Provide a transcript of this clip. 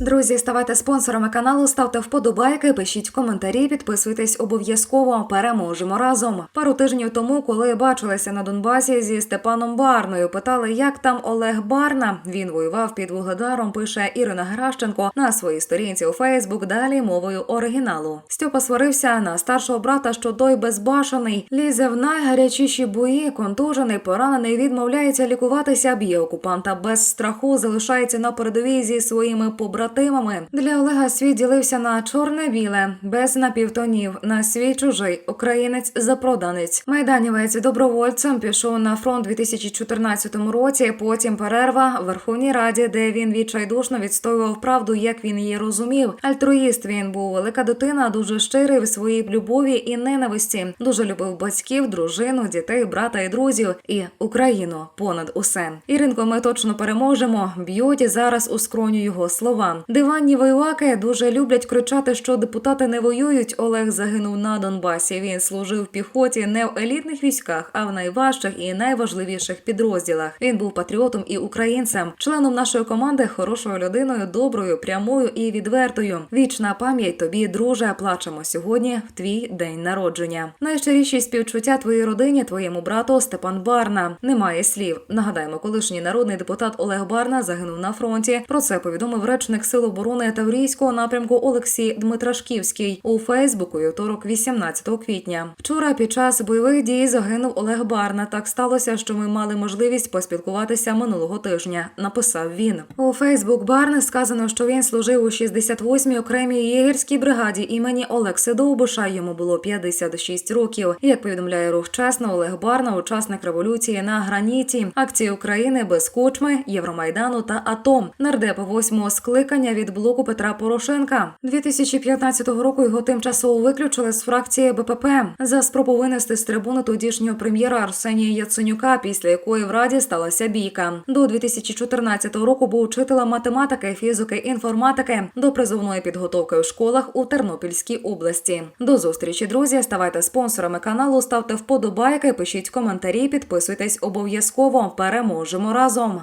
Друзі, ставайте спонсорами каналу, ставте вподобайки, пишіть коментарі, підписуйтесь обов'язково. Переможемо разом. Пару тижнів тому, коли бачилися на Донбасі зі Степаном Барною, питали, як там Олег Барна. Він воював під вугледаром. Пише Ірина Геращенко на своїй сторінці у Фейсбук. Далі мовою оригіналу. Стьопа сварився на старшого брата, що той безбашений, лізе в найгарячіші бої, контужений, поранений, відмовляється лікуватися, б'є окупанта без страху, залишається на передовій зі своїми побратимами. Для Олега світ ділився на чорне-біле, без напівтонів, на свій чужий, українець запроданець. Майданівець добровольцем пішов на фронт у 2014 році. Потім перерва в Верховній Раді, де він відчайдушно відстоював правду, як він її розумів. Альтруїст він був велика дитина, дуже щирий в своїй любові і ненависті. Дуже любив батьків, дружину, дітей, брата і друзів і Україну понад усе. Іринко, ми точно переможемо. Б'ють зараз у скроню його слова. Диванні воюваки дуже люблять кричати, що депутати не воюють. Олег загинув на Донбасі. Він служив в піхоті не в елітних військах, а в найважчих і найважливіших підрозділах. Він був патріотом і українцем, членом нашої команди, хорошою людиною, доброю, прямою і відвертою. Вічна пам'ять тобі, друже. Плачемо сьогодні в твій день народження. Найщиріші співчуття твоїй родині, твоєму брату Степан Барна. Немає слів. Нагадаємо, колишній народний депутат Олег Барна загинув на фронті. Про це повідомив речник Сил оборони Таврійського напрямку Олексій Дмитрашківський у Фейсбуку вівторок 18 квітня. Вчора під час бойових дій загинув Олег Барна. Так сталося, що ми мали можливість поспілкуватися минулого тижня. Написав він у Фейсбук Барни. Сказано, що він служив у 68-й окремій єгерській бригаді імені Олекси Довбуша. Йому було 56 років. Як повідомляє рух чесно, Олег Барна, учасник революції на граніті, акції України без кучми, Євромайдану та АТО. Нардеп восьмого скликання від блоку Петра Порошенка. 2015 року його тимчасово виключили з фракції БПП за спробу винести з трибуни тодішнього прем'єра Арсенія Яценюка, після якої в раді сталася бійка. До 2014 року був учителем математики, фізики, інформатики до призовної підготовки у школах у Тернопільській області. До зустрічі, друзі. Ставайте спонсорами каналу, ставте вподобайки, пишіть коментарі, підписуйтесь обов'язково. Переможемо разом.